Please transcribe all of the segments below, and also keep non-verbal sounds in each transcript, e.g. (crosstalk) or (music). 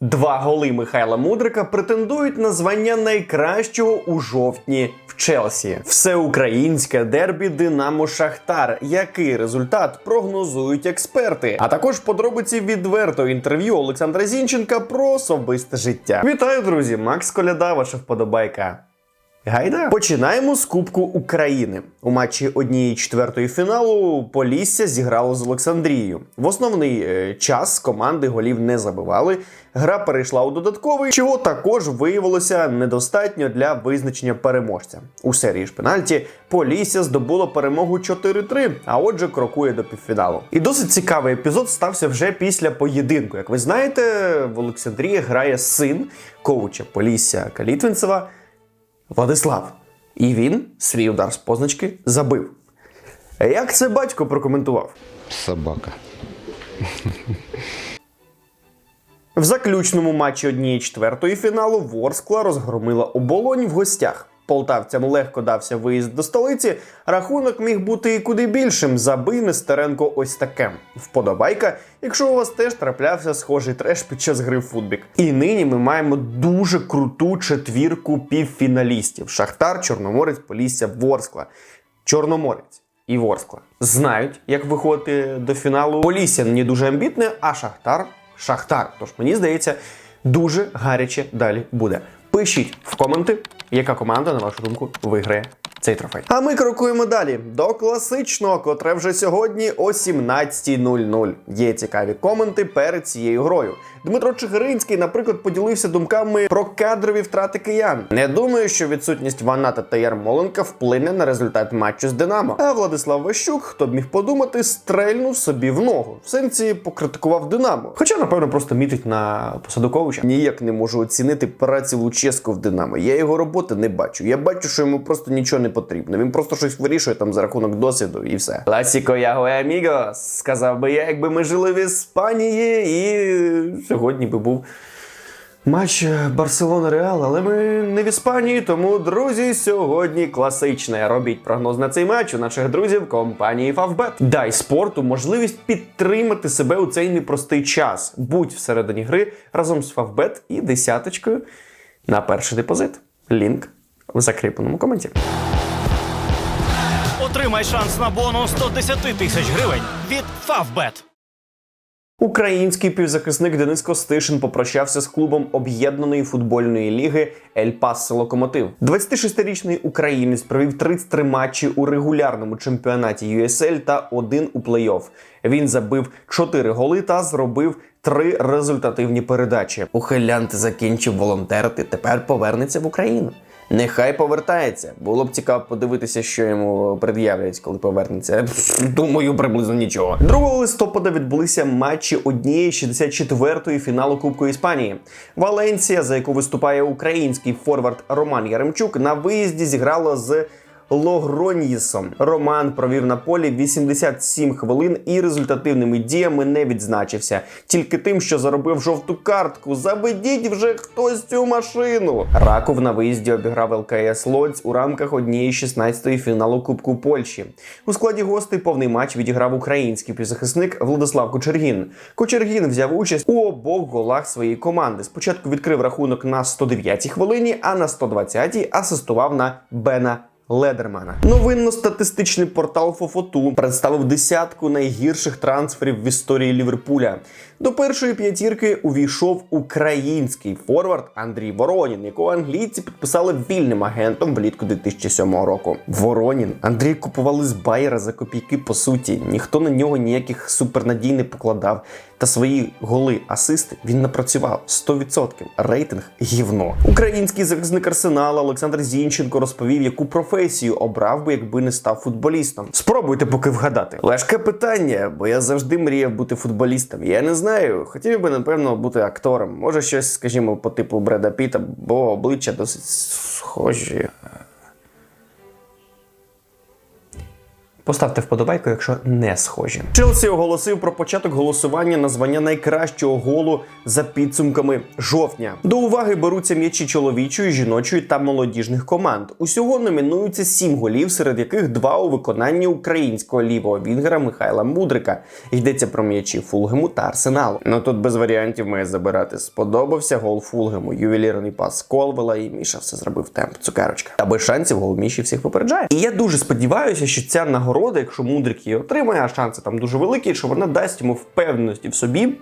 Два голи Михайла Мудрика претендують на звання найкращого у жовтні в Челсі. Всеукраїнське дербі Динамо Шахтар. Який результат прогнозують експерти? А також подробиці відвертого інтерв'ю Олександра Зінченка про особисте життя. Вітаю, друзі! Макс Коляда, ваша вподобайка. Гайда починаємо з Кубку України. У матчі однієї четвертої фіналу Полісся зіграло з Олександрією. В основний е, час команди голів не забивали. Гра перейшла у додатковий, чого також виявилося недостатньо для визначення переможця. У серії ж пенальті Полісся здобуло перемогу 4-3, а отже, крокує до півфіналу. І досить цікавий епізод стався вже після поєдинку. Як ви знаєте, в Олександрії грає син коуча Полісся Калітвінцева. Владислав. І він свій удар з позначки забив. Як це батько прокоментував? Собака. В заключному матчі однієї четвертої фіналу Ворскла розгромила оболонь в гостях. Полтавцям легко дався виїзд до столиці. Рахунок міг бути і куди більшим. Забий Нестеренко ось таке. Вподобайка, якщо у вас теж траплявся схожий треш під час гри в футбік. І нині ми маємо дуже круту четвірку півфіналістів: Шахтар, Чорноморець, Полісся, Ворскла. Чорноморець і Ворскла знають, як виходити до фіналу. Полісся не дуже амбітне, а Шахтар Шахтар. Тож мені здається, дуже гаряче далі буде. Пишіть в коменти, яка команда, на вашу думку, виграє цей трофей. А ми крокуємо далі до класичного, котре вже сьогодні о 17.00. Є цікаві коменти перед цією грою. Дмитро Чигиринський, наприклад, поділився думками про кадрові втрати киян. Не думаю, що відсутність Ваната та Ярмоленка вплине на результат матчу з Динамо. А Владислав Ващук, хто б міг подумати, стрельнув собі в ногу. В сенсі покритикував Динамо. Хоча, напевно, просто мітить на посаду коуча. Ніяк не можу оцінити працю Луческо в Динамо. Я його роботи не бачу. Я бачу, що йому просто нічого не потрібно. Він просто щось вирішує там за рахунок досвіду і все. Класіко яго аміго, сказав би я, якби ми жили в Іспанії, і сьогодні би був. Матч Барселона Реал, але ми не в Іспанії, тому друзі, сьогодні класичне. Робіть прогноз на цей матч у наших друзів компанії Favbet. Дай спорту можливість підтримати себе у цей непростий час. Будь всередині гри разом з Favbet і десяточкою на перший депозит. Лінк в закріпленому коменті. Отримай шанс на бонус 110 тисяч гривень від Favbet. Український півзахисник Денис Костишин попрощався з клубом об'єднаної футбольної ліги Ель Пасо Локомотив. 26-річний українець провів 33 матчі у регулярному чемпіонаті USL та один у плей-офф. Він забив 4 голи та зробив три результативні передачі. Ухилянти закінчив волонтерити. Тепер повернеться в Україну. Нехай повертається. Було б цікаво подивитися, що йому пред'являть, коли повернеться. (laughs) Думаю, приблизно нічого. 2 листопада відбулися матчі однієї 64-ї фіналу Кубку Іспанії. Валенсія, за яку виступає український форвард Роман Яремчук, на виїзді зіграла з. Логроньєсом Роман провів на полі 87 хвилин і результативними діями не відзначився. Тільки тим, що заробив жовту картку. Заведіть вже хтось цю машину. Раков на виїзді обіграв ЛКС Лодзь у рамках однієї 16-ї фіналу Кубку Польщі. У складі гостей повний матч відіграв український півзахисник Владислав Кочергін. Кочергін взяв участь у обох голах своєї команди. Спочатку відкрив рахунок на 109-й хвилині, а на 120-й асистував на Бена. Ледермана. Новинно-статистичний портал Фофоту представив десятку найгірших трансферів в історії Ліверпуля. До першої п'ятірки увійшов український форвард Андрій Воронін, якого англійці підписали вільним агентом влітку 2007 року. Воронін Андрій купували з Байера за копійки по суті. Ніхто на нього ніяких супернадій не покладав. Та свої голи, асисти він напрацював 100%. Рейтинг гівно. Український захисник арсенала Олександр Зінченко розповів, яку професію обрав би, якби не став футболістом. Спробуйте поки вгадати. Лежке питання, бо я завжди мріяв бути футболістом. Я не знаю, хотів би напевно бути актором. Може, щось, скажімо, по типу Бреда Піта, бо обличчя досить схожі. Поставте вподобайку, якщо не схожі. Челсі оголосив про початок голосування на звання найкращого голу за підсумками жовтня. До уваги беруться м'ячі чоловічої, жіночої та молодіжних команд. Усього номінуються сім голів, серед яких два у виконанні українського лівого вінгера Михайла Мудрика. Йдеться про м'ячі Фулгему та Арсеналу. Ну тут без варіантів має забирати. Сподобався гол Фулгему, ювелірний пас Колвела, і Міша все зробив темп. Цукерочка. Без шансів гол Міші всіх попереджає. І я дуже сподіваюся, що ця нагорода, якщо Мудрик її отримає, а шанси там дуже великі, що вона дасть йому впевненості в собі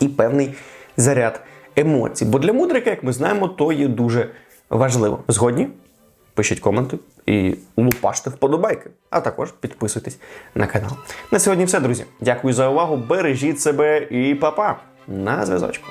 і певний заряд емоцій. Бо для мудрика, як ми знаємо, то є дуже важливо. Згодні? Пишіть коменти і лупаште вподобайки, а також підписуйтесь на канал. На сьогодні все, друзі. Дякую за увагу. Бережіть себе і па-па. На зв'язочку.